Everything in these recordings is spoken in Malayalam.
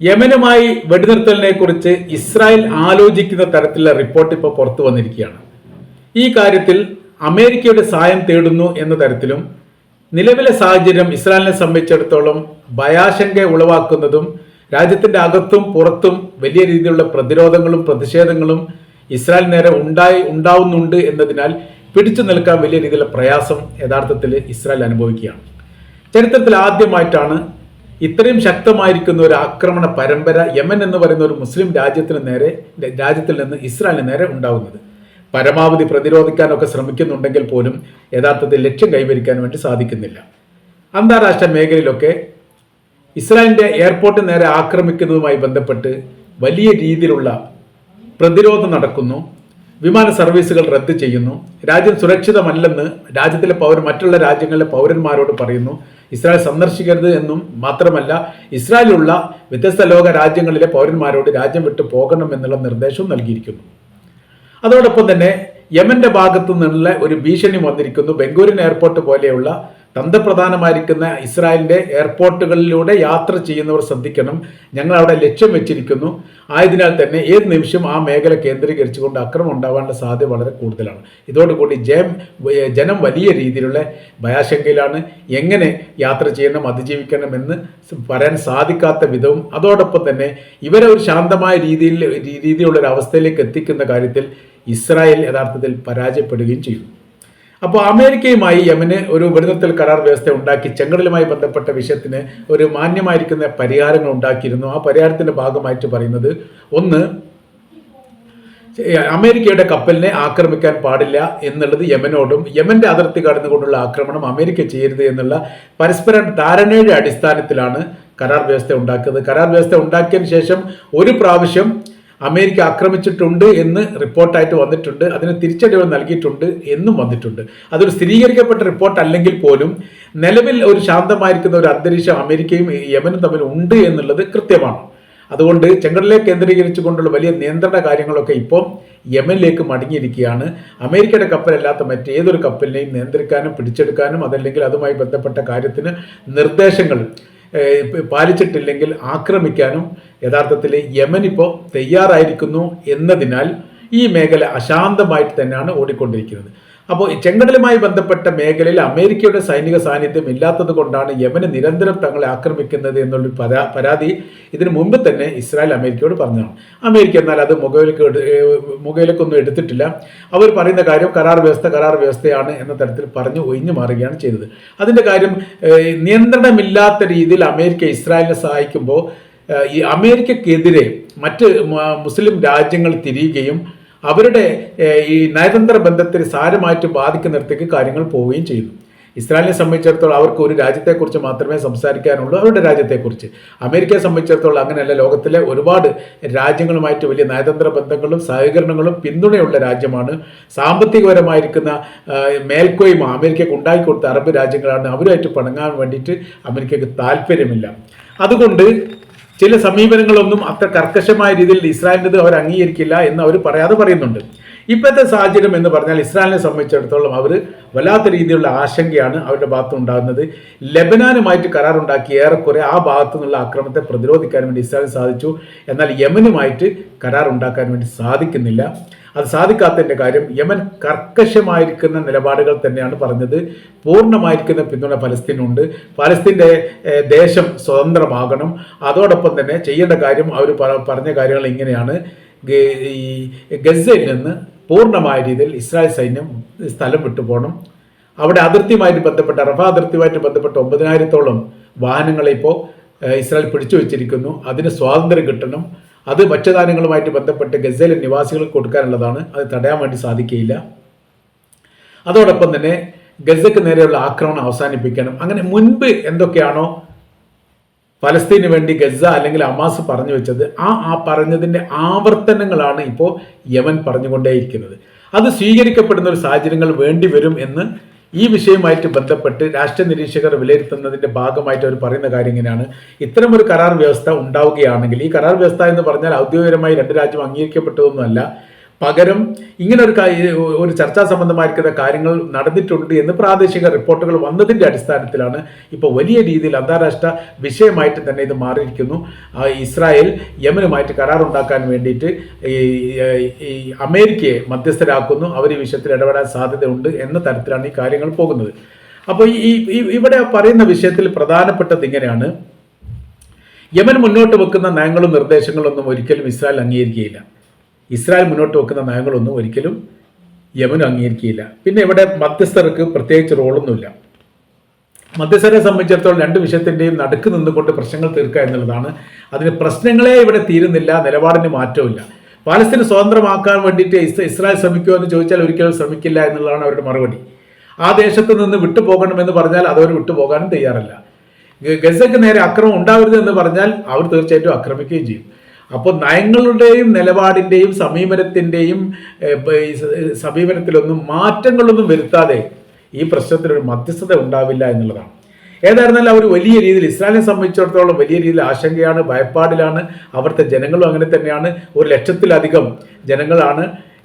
യമനുമായി വെടിനിർത്തലിനെ കുറിച്ച് ഇസ്രായേൽ ആലോചിക്കുന്ന തരത്തിലുള്ള റിപ്പോർട്ട് ഇപ്പോൾ പുറത്തു വന്നിരിക്കുകയാണ്. ഈ കാര്യത്തിൽ അമേരിക്കയുടെ സഹായം തേടുന്നു എന്ന തരത്തിലും നിലവിലെ സാഹചര്യം ഇസ്രായേലിനെ സംബന്ധിച്ചിടത്തോളം ഭയാശങ്ക ഉളവാക്കുന്നതും രാജ്യത്തിന്റെ അകത്തും പുറത്തും വലിയ രീതിയിലുള്ള പ്രതിരോധങ്ങളും പ്രതിഷേധങ്ങളും ഇസ്രായേൽ നേരെ ഉണ്ടായി ഉണ്ടാവുന്നുണ്ട് എന്നതിനാൽ പിടിച്ചു നിൽക്കാൻ വലിയ രീതിയിലുള്ള പ്രയാസം യഥാർത്ഥത്തിൽ ഇസ്രായേൽ അനുഭവിക്കുകയാണ്. ചരിത്രത്തിൽ ആദ്യമായിട്ടാണ് ഇത്രയും ശക്തമായിരിക്കുന്ന ഒരു ആക്രമണ പരമ്പര യമൻ എന്ന് പറയുന്ന ഒരു മുസ്ലിം രാജ്യത്തിന് നേരെ രാജ്യത്തിൽ നിന്ന് ഇസ്രായേലിന് നേരെ ഉണ്ടാകുന്നത് പരമാവധി പ്രതിരോധിക്കാനൊക്കെ ശ്രമിക്കുന്നുണ്ടെങ്കിൽ പോലും യഥാർത്ഥത്തിൽ ലക്ഷ്യം കൈവരിക്കാൻ വേണ്ടി സാധിക്കുന്നില്ല. അന്താരാഷ്ട്ര മേഖലയിലൊക്കെ ഇസ്രായേലിന്റെ എയർപോർട്ട് നേരെ ആക്രമിക്കുന്നതുമായി ബന്ധപ്പെട്ട് വലിയ രീതിയിലുള്ള പ്രതിരോധം നടക്കുന്നു. വിമാന സർവീസുകൾ റദ്ദ് ചെയ്യുന്നു. രാജ്യം സുരക്ഷിതമല്ലെന്ന് രാജ്യത്തിലെ പൗര മറ്റുള്ള രാജ്യങ്ങളിലെ പൗരന്മാരോട് പറയുന്നു. ഇസ്രായേൽ സന്ദർശിക്കരുത് എന്നും മാത്രമല്ല ഇസ്രായേലിലുള്ള വ്യത്യസ്ത ലോക രാജ്യങ്ങളിലെ പൗരന്മാരോട് രാജ്യം വിട്ടു പോകണമെന്നുള്ള നിർദ്ദേശവും നൽകിയിരിക്കുന്നു. അതോടൊപ്പം തന്നെ യമന്റെ ഭാഗത്തു നിന്നുള്ള ഒരു ഭീഷണി വന്നിരിക്കുന്നു. ബംഗൂരിൻ എയർപോർട്ട് പോലെയുള്ള തന്ത്രപ്രധാനമായിരിക്കുന്ന ഇസ്രായേലിന്റെ എയർപോർട്ടുകളിലൂടെ യാത്ര ചെയ്യുന്നവർ ശ്രദ്ധിക്കണം. ഞങ്ങൾ അവിടെ ലക്ഷ്യം വെച്ചിരിക്കുന്നു. ആയതിനാൽ തന്നെ ഏത് നിമിഷം ആ മേഖല കേന്ദ്രീകരിച്ചുകൊണ്ട് അക്രമം ഉണ്ടാകാനുള്ള സാധ്യത വളരെ കൂടുതലാണ്. ഇതോടുകൂടി ജയം ജനം വലിയ രീതിയിലുള്ള ഭയാശങ്കയിലാണ്. എങ്ങനെ യാത്ര ചെയ്യണം അതിജീവിക്കണം എന്ന് പറയാൻ സാധിക്കാത്ത വിധവും അതോടൊപ്പം തന്നെ ഇവരെ ഒരു ശാന്തമായ രീതിയിൽ രീതിയിലുള്ള ഒരു അവസ്ഥയിലേക്ക് എത്തിക്കുന്ന കാര്യത്തിൽ ഇസ്രായേൽ യഥാർത്ഥത്തിൽ പരാജയപ്പെടുകയും ചെയ്യും അപ്പോൾ അമേരിക്കയുമായി യമന് ഒരു വെടിനിർത്തൽ കരാർ വ്യവസ്ഥ ഉണ്ടാക്കി ചെങ്കടലുമായി ബന്ധപ്പെട്ട വിഷയത്തിന് ഒരു മാന്യമായിരിക്കുന്ന പരിഹാരങ്ങൾ ഉണ്ടാക്കിയിരുന്നു. ആ പരിഹാരത്തിന്റെ ഭാഗമായിട്ട് പറയുന്നത് ഒന്ന് അമേരിക്കയുടെ കപ്പലിനെ ആക്രമിക്കാൻ പാടില്ല എന്നുള്ളത് യമനോടും യമന്റെ അതിർത്തി കടന്നുകൊണ്ടുള്ള ആക്രമണം അമേരിക്ക ചെയ്യരുത് എന്നുള്ള പരസ്പര ധാരണയുടെ അടിസ്ഥാനത്തിലാണ് കരാർ വ്യവസ്ഥ ഉണ്ടാക്കിയത്. കരാർ വ്യവസ്ഥ ഉണ്ടാക്കിയതിന് ശേഷം ഒരു പ്രാവശ്യം അമേരിക്ക ആക്രമിച്ചിട്ടുണ്ട് എന്ന് റിപ്പോർട്ടായിട്ട് വന്നിട്ടുണ്ട്. അതിന് തിരിച്ചടികൾ നൽകിയിട്ടുണ്ട് എന്നും വന്നിട്ടുണ്ട്. അതൊരു സ്ഥിരീകരിക്കപ്പെട്ട റിപ്പോർട്ട് അല്ലെങ്കിൽ പോലും നിലവിൽ ഒരു ശാന്തമായിരിക്കുന്ന ഒരു അന്തരീക്ഷം അമേരിക്കയും യമനും തമ്മിൽ ഉണ്ട് എന്നുള്ളത് കൃത്യമാണ്. അതുകൊണ്ട് ചെങ്കടലെ കേന്ദ്രീകരിച്ചുകൊണ്ടുള്ള വലിയ നിയന്ത്രണ കാര്യങ്ങളൊക്കെ ഇപ്പോൾ യമനിലേക്ക് മടങ്ങിയിരിക്കുകയാണ്. അമേരിക്കയുടെ കപ്പലല്ലാത്ത മറ്റേതൊരു കപ്പലിനെയും നിയന്ത്രിക്കാനും പിടിച്ചെടുക്കാനും അതല്ലെങ്കിൽ അതുമായി ബന്ധപ്പെട്ട കാര്യത്തിന് നിർദ്ദേശങ്ങൾ പാലിച്ചിട്ടില്ലെങ്കിൽ ആക്രമിക്കാനും യഥാർത്ഥത്തിൽ യമൻ ഇപ്പോൾ തയ്യാറായിരിക്കുന്നു എന്നതിനാൽ ഈ മേഖല അശാന്തമായിട്ട് തന്നെയാണ് ഓടിക്കൊണ്ടിരിക്കുന്നത്. അപ്പോൾ ചെങ്കടലുമായി ബന്ധപ്പെട്ട മേഖലയിൽ അമേരിക്കയുടെ സൈനിക സാന്നിധ്യം ഇല്ലാത്തത് കൊണ്ടാണ് യമന് നിരന്തരം തങ്ങളെ ആക്രമിക്കുന്നത് എന്നുള്ള പരാ പരാതി ഇതിനു മുമ്പ് തന്നെ ഇസ്രായേൽ അമേരിക്കയോട് പറഞ്ഞതാണ്. അമേരിക്ക എന്നാൽ അത് മുഖവിലേക്ക് മുഖവിലേക്കൊന്നും എടുത്തിട്ടില്ല. അവർ പറയുന്ന കാര്യം കരാർ വ്യവസ്ഥ കരാർ വ്യവസ്ഥയാണ് എന്ന തരത്തിൽ പറഞ്ഞു ഒഴിഞ്ഞു മാറുകയാണ് ചെയ്തത്. അതിന്റെ കാര്യം നിയന്ത്രണമില്ലാത്ത രീതിയിൽ അമേരിക്ക ഇസ്രായേലിനെ സഹായിക്കുമ്പോൾ ഈ അമേരിക്കക്കെതിരെ മറ്റ് മുസ്ലിം രാജ്യങ്ങൾ തിരിയുകയും അവരുടെ ഈ നയതന്ത്ര ബന്ധത്തിന് സാരമായിട്ട് ബാധിക്കുന്നിടത്തേക്ക് കാര്യങ്ങൾ പോവുകയും ചെയ്യുന്നു. ഇസ്രായേലിനെ സംബന്ധിച്ചിടത്തോളം അവർക്ക് ഒരു രാജ്യത്തെക്കുറിച്ച് മാത്രമേ സംസാരിക്കാനുള്ളൂ. അവരുടെ രാജ്യത്തെക്കുറിച്ച്. അമേരിക്കയെ സംബന്ധിച്ചിടത്തോളം അങ്ങനെയല്ല. ലോകത്തിലെ ഒരുപാട് രാജ്യങ്ങളുമായിട്ട് വലിയ നയതന്ത്ര ബന്ധങ്ങളും സഹകരണങ്ങളും പിന്തുണയുള്ള രാജ്യമാണ്. സാമ്പത്തികപരമായിരിക്കുന്ന മേൽക്കോയ്മ അമേരിക്കയ്ക്ക് ഉണ്ടാക്കിക്കൊടുത്ത അറബ് രാജ്യങ്ങളാണ് അവരുമായിട്ട് പണങ്ങാൻ വേണ്ടിയിട്ട് അമേരിക്കയ്ക്ക് താല്പര്യമില്ല. അതുകൊണ്ട് ചില സമീപനങ്ങളൊന്നും അത്ര കർക്കശമായ രീതിയിൽ ഇസ്രായേലിന്റെ അവർ അംഗീകരിക്കില്ല എന്ന് അവർ പറയാതെ പറയുന്നുണ്ട്. ഇപ്പോഴത്തെ സാഹചര്യം എന്ന് പറഞ്ഞാൽ ഇസ്രായേലിനെ സംബന്ധിച്ചിടത്തോളം അവർ വല്ലാത്ത രീതിയിലുള്ള ആശങ്കയാണ് അവരുടെ ഭാഗത്ത് ഉണ്ടാകുന്നത്. ലബനാനുമായിട്ട് കരാറുണ്ടാക്കി ഏറെക്കുറെ ആ ഭാഗത്തു നിന്നുള്ള ആക്രമണത്തെ പ്രതിരോധിക്കാൻ വേണ്ടി ഇസ്രായേലിന് സാധിച്ചു. എന്നാൽ യമനുമായിട്ട് കരാറുണ്ടാക്കാൻ വേണ്ടി സാധിക്കുന്നില്ല. അത് സാധിക്കാത്തതിന്റെ കാര്യം യമൻ കർക്കശമായിരിക്കുന്ന നിലപാടുകൾ തന്നെയാണ് പറഞ്ഞത്. പൂർണമായിരിക്കുന്ന പിന്തുണ ഫലസ്തീനുണ്ട്. ഫലസ്തീന്റെ ദേശം സ്വതന്ത്രമാകണം. അതോടൊപ്പം തന്നെ ചെയ്യേണ്ട കാര്യം അവർ പറഞ്ഞ കാര്യങ്ങൾ ഇങ്ങനെയാണ്. ഈ ഗസയിൽ നിന്ന് പൂർണമായ രീതിയിൽ ഇസ്രായേൽ സൈന്യം സ്ഥലം വിട്ടു പോകണം. അവിടെ അതിർത്തിയുമായിട്ട് ബന്ധപ്പെട്ട റഫ അതിർത്തിയുമായിട്ട് ബന്ധപ്പെട്ട ഒമ്പതിനായിരത്തോളം വാഹനങ്ങളെ ഇപ്പോൾ ഇസ്രായേൽ പിടിച്ചു വെച്ചിരിക്കുന്നു അതിന് സ്വാതന്ത്ര്യം കിട്ടണം. അത് ഭക്ഷ്യധാന്യങ്ങളുമായിട്ട് ബന്ധപ്പെട്ട് ഗസയിലെ നിവാസികൾക്ക് കൊടുക്കാനുള്ളതാണ്. അത് തടയാൻ വേണ്ടി സാധിക്കുകയില്ല. അതോടൊപ്പം തന്നെ ഗസയ്ക്ക് നേരെയുള്ള ആക്രമണം അവസാനിപ്പിക്കണം. അങ്ങനെ മുൻപ് എന്തൊക്കെയാണോ ഫലസ്തീന് വേണ്ടി ഗസ അല്ലെങ്കിൽ അമാസ് പറഞ്ഞു വെച്ചത് ആ ആ പറഞ്ഞതിന്റെ ആവർത്തനങ്ങളാണ് ഇപ്പോൾ യമൻ പറഞ്ഞുകൊണ്ടേയിരിക്കുന്നത്. അത് സ്വീകരിക്കപ്പെടുന്ന ഒരു സാഹചര്യങ്ങൾ വേണ്ടി വരും എന്ന് ഈ വിഷയവുമായിട്ട് ബന്ധപ്പെട്ട് രാഷ്ട്രീയ നിരീക്ഷകർ വിലയിരുത്തുന്നതിന്റെ ഭാഗമായിട്ട് അവർ പറയുന്ന കാര്യം ഇങ്ങനെയാണ്. ഇത്തരം ഒരു കരാർ വ്യവസ്ഥ ഉണ്ടാവുകയാണെങ്കിൽ ഈ കരാർ വ്യവസ്ഥ എന്ന് പറഞ്ഞാൽ ഔദ്യോഗികമായി രണ്ട് രാജ്യം അംഗീകരിക്കപ്പെട്ടതൊന്നുമല്ല. പകരം ഇങ്ങനെ ഒരു ഒരു ചർച്ചാ സംബന്ധമായിരിക്കുന്ന കാര്യങ്ങൾ നടന്നിട്ടുണ്ട് എന്ന് പ്രാദേശിക റിപ്പോർട്ടുകൾ വന്നതിന്റെ അടിസ്ഥാനത്തിലാണ് ഇപ്പോൾ വലിയ രീതിയിൽ അന്താരാഷ്ട്ര വിഷയമായിട്ട് തന്നെ ഇത് മാറിയിരിക്കുന്നു. ഇസ്രായേൽ യമനുമായിട്ട് കരാറുണ്ടാക്കാൻ വേണ്ടിയിട്ട് ഈ അമേരിക്കയെ മധ്യസ്ഥരാക്കുന്നു. അവർ ഈ വിഷയത്തിൽ ഇടപെടാൻ സാധ്യതയുണ്ട് എന്ന തരത്തിലാണ് ഈ കാര്യങ്ങൾ പോകുന്നത്. അപ്പോൾ ഈ- ഇവിടെ പറയുന്ന വിഷയത്തിൽ പ്രധാനപ്പെട്ടത് ഇങ്ങനെയാണ്. യമൻ മുന്നോട്ട് വെക്കുന്ന നയങ്ങളും നിർദ്ദേശങ്ങളൊന്നും ഒരിക്കലും ഇസ്രായേൽ അംഗീകരിക്കുകയില്ല. ഇസ്രായേൽ മുന്നോട്ട് വെക്കുന്ന നയങ്ങളൊന്നും ഒരിക്കലും യമനും അംഗീകരിക്കുകയില്ല. പിന്നെ ഇവിടെ മധ്യസ്ഥർക്ക് പ്രത്യേകിച്ച് റോളൊന്നുമില്ല. മധ്യസ്ഥരെ സംബന്ധിച്ചിടത്തോളം രണ്ട് വിഷയത്തിന്റെയും നടുക്ക് നിന്നുകൊണ്ട് പ്രശ്നങ്ങൾ തീർക്കുക എന്നുള്ളതാണ്. അതിന് പ്രശ്നങ്ങളെ ഇവിടെ തീരുന്നില്ല നിലപാടിന് മാറ്റമില്ല പാലസ്തീന് സ്വതന്ത്രമാക്കാൻ വേണ്ടിയിട്ട് ഇസ് ഇസ്രായേൽ ശ്രമിക്കുമോ എന്ന് ചോദിച്ചാൽ ഒരിക്കലും ശ്രമിക്കില്ല എന്നുള്ളതാണ് അവരുടെ മറുപടി. ആ ദേശത്ത് നിന്ന് വിട്ടുപോകണമെന്ന് പറഞ്ഞാൽ അതവർ വിട്ടുപോകാനും തയ്യാറല്ല. ഗസയ്ക്ക് നേരെ അക്രമം ഉണ്ടാവരുത് എന്ന് പറഞ്ഞാൽ അവർ തീർച്ചയായിട്ടും ആക്രമിക്കുകയും ചെയ്യും. അപ്പോൾ നയങ്ങളുടെയും നിലപാടിന്റെയും സമീപനത്തിന്റെയും സമീപനത്തിലൊന്നും മാറ്റങ്ങളൊന്നും വരുത്താതെ ഈ പ്രശ്നത്തിനൊരു മധ്യസ്ഥത ഉണ്ടാവില്ല എന്നുള്ളതാണ്. ഏതായിരുന്നാലും അവർ വലിയ രീതിയിൽ ഇസ്രായേലിനെ സംബന്ധിച്ചിടത്തോളം വലിയ രീതിയിൽ ആശങ്കയാണ് ഭയപ്പാടിലാണ്. അവിടുത്തെ ജനങ്ങളും അങ്ങനെ തന്നെയാണ്. ഒരു ലക്ഷത്തിലധികം ജനങ്ങളാണ്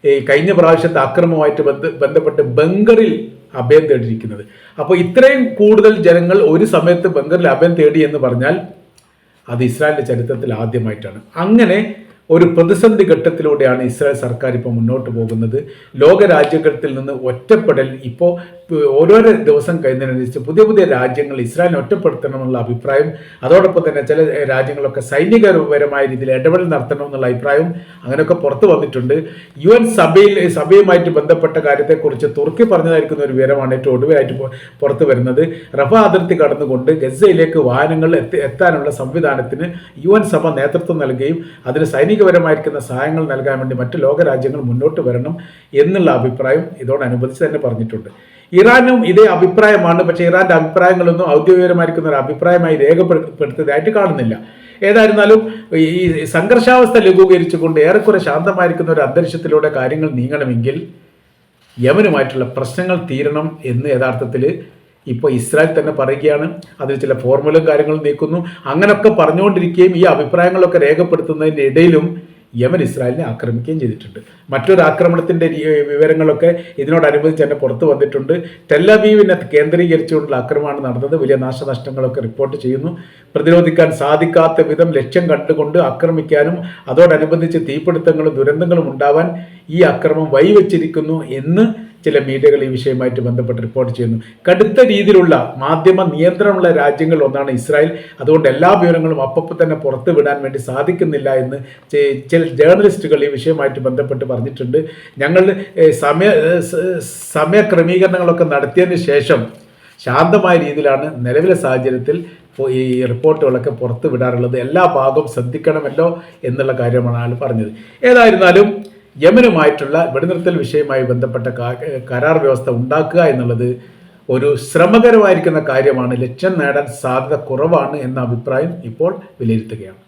ഈ കഴിഞ്ഞ പ്രാവശ്യത്തെ അക്രമമായിട്ട് ബന്ധ ബന്ധപ്പെട്ട് ബംഗറിൽ അഭയം തേടിയിരിക്കുന്നത്. അപ്പോൾ ഇത്രയും കൂടുതൽ ജനങ്ങൾ ഒരു സമയത്ത് ബംഗറിൽ അഭയം തേടി എന്ന് പറഞ്ഞാൽ അത് ഇസ്രായേലിന്റെ ചരിത്രത്തിൽ ആദ്യമായിട്ടാണ്. അങ്ങനെ ഒരു പ്രതിസന്ധി ഘട്ടത്തിലൂടെയാണ് ഇസ്രായേൽ സർക്കാർ ഇപ്പോൾ മുന്നോട്ട് പോകുന്നത്. ലോകരാജ്യങ്ങളിൽ നിന്ന് ഒറ്റപ്പെടൽ ഇപ്പോൾ ഓരോരോ ദിവസം കഴിയുന്നതിനനുസരിച്ച് പുതിയ പുതിയ രാജ്യങ്ങൾ ഇസ്രായേലിനെ ഒറ്റപ്പെടുത്തണമെന്നുള്ള അഭിപ്രായം അതോടൊപ്പം തന്നെ ചില രാജ്യങ്ങളൊക്കെ സൈനികപരമായ രീതിയിൽ ഇടപെടൽ നടത്തണമെന്നുള്ള അഭിപ്രായം അങ്ങനെയൊക്കെ പുറത്തു വന്നിട്ടുണ്ട്. യു എൻ സഭയിൽ സഭയുമായിട്ട് ബന്ധപ്പെട്ട കാര്യത്തെക്കുറിച്ച് തുർക്കി പറഞ്ഞതായിരിക്കുന്ന ഒരു വിവരമാണ് ഏറ്റവും ഒടുവിലായിട്ട് പുറത്തു വരുന്നത്. റഫ അതിർത്തി കടന്നുകൊണ്ട് ഗസയിലേക്ക് വാഹനങ്ങൾ എത്തി എത്താനുള്ള സംവിധാനത്തിന് യു എൻ സഭ നേതൃത്വം നൽകുകയും അതിന് സൈനികപരമായിരിക്കുന്ന സഹായങ്ങൾ നൽകാൻ വേണ്ടി മറ്റ് ലോകരാജ്യങ്ങൾ മുന്നോട്ട് വരണം എന്നുള്ള അഭിപ്രായം ഇതോടനുബന്ധിച്ച് തന്നെ പറഞ്ഞിട്ടുണ്ട്. ഇറാനും ഇതേ അഭിപ്രായമാണ്. പക്ഷേ ഇറാന്റെ അഭിപ്രായങ്ങളൊന്നും ഔദ്യോഗികമായിരിക്കുന്ന ഒരു അഭിപ്രായമായി രേഖപ്പെടുത്തിയതായിട്ട് കാണുന്നില്ല. ഏതായിരുന്നാലും ഈ സംഘർഷാവസ്ഥ ലഘൂകരിച്ചുകൊണ്ട് ഏറെക്കുറെ ശാന്തമായിരിക്കുന്ന ഒരു അന്തരീക്ഷത്തിലൂടെ കാര്യങ്ങൾ നീങ്ങണമെങ്കിൽ യമനുമായിട്ടുള്ള പ്രശ്നങ്ങൾ തീരണം എന്ന് യഥാർത്ഥത്തിൽ ഇപ്പോൾ ഇസ്രായേൽ തന്നെ പറയുകയാണ്. അതിൽ ചില ഫോർമുലയും കാര്യങ്ങളും നീക്കുന്നു. അങ്ങനെയൊക്കെ പറഞ്ഞുകൊണ്ടിരിക്കുകയും ഈ അഭിപ്രായങ്ങളൊക്കെ രേഖപ്പെടുത്തുന്നതിന്റെ ഇടയിലും യമൻ ഇസ്രായേലിനെ ആക്രമിക്കുകയും ചെയ്തിട്ടുണ്ട്. മറ്റൊരു ആക്രമണത്തിന്റെ വിവരങ്ങളൊക്കെ ഇതിനോടനുബന്ധിച്ച് തന്നെ പുറത്തു വന്നിട്ടുണ്ട്. ടെല്ലബീവിനെ കേന്ദ്രീകരിച്ചുകൊണ്ടുള്ള ആക്രമണമാണ് നടന്നത്. വലിയ നാശനഷ്ടങ്ങളൊക്കെ റിപ്പോർട്ട് ചെയ്യുന്നു. പ്രതിരോധിക്കാൻ സാധിക്കാത്ത വിധം ലക്ഷ്യം കണ്ടുകൊണ്ട് ആക്രമിക്കാനും അതോടനുബന്ധിച്ച് തീപിടുത്തങ്ങളും ദുരന്തങ്ങളും ഉണ്ടാവാൻ ഈ അക്രമം വൈവച്ചിരിക്കുന്നു എന്ന് ചില മീഡിയകൾ ഈ വിഷയമായിട്ട് ബന്ധപ്പെട്ട് റിപ്പോർട്ട് ചെയ്യുന്നു. കടുത്ത രീതിയിലുള്ള മാധ്യമ നിയന്ത്രണമുള്ള രാജ്യങ്ങൾ ഒന്നാണ് ഇസ്രായേൽ. അതുകൊണ്ട് എല്ലാ വിവരങ്ങളും അപ്പപ്പോൾ തന്നെ പുറത്തു വിടാൻ വേണ്ടി സാധിക്കുന്നില്ല എന്ന് ചില ജേർണലിസ്റ്റുകൾ ഈ വിഷയമായിട്ട് ബന്ധപ്പെട്ട് പറഞ്ഞിട്ടുണ്ട്. ഞങ്ങൾ സമയ സമയ ക്രമീകരണങ്ങളൊക്കെ നടത്തിയതിന് ശേഷം ശാന്തമായ രീതിയിലാണ് നിലവിലെ സാഹചര്യത്തിൽ ഈ റിപ്പോർട്ടുകളൊക്കെ പുറത്തു വിടാറുള്ളത്. എല്ലാ ഭാഗവും ശ്രദ്ധിക്കണമല്ലോ എന്നുള്ള കാര്യമാണ് ആൾ പറഞ്ഞത്. ഏതായിരുന്നാലും യമനുമായിട്ടുള്ള വെടിനിർത്തൽ വിഷയവുമായി ബന്ധപ്പെട്ട കരാർ വ്യവസ്ഥ ഉണ്ടാക്കുക എന്നുള്ളത് ഒരു ശ്രമകരമായിരിക്കുന്ന കാര്യമാണ്. ലക്ഷ്യം നേടാൻ സാധ്യത കുറവാണ് എന്ന അഭിപ്രായം ഇപ്പോൾ വിലയിരുത്തുകയാണ്.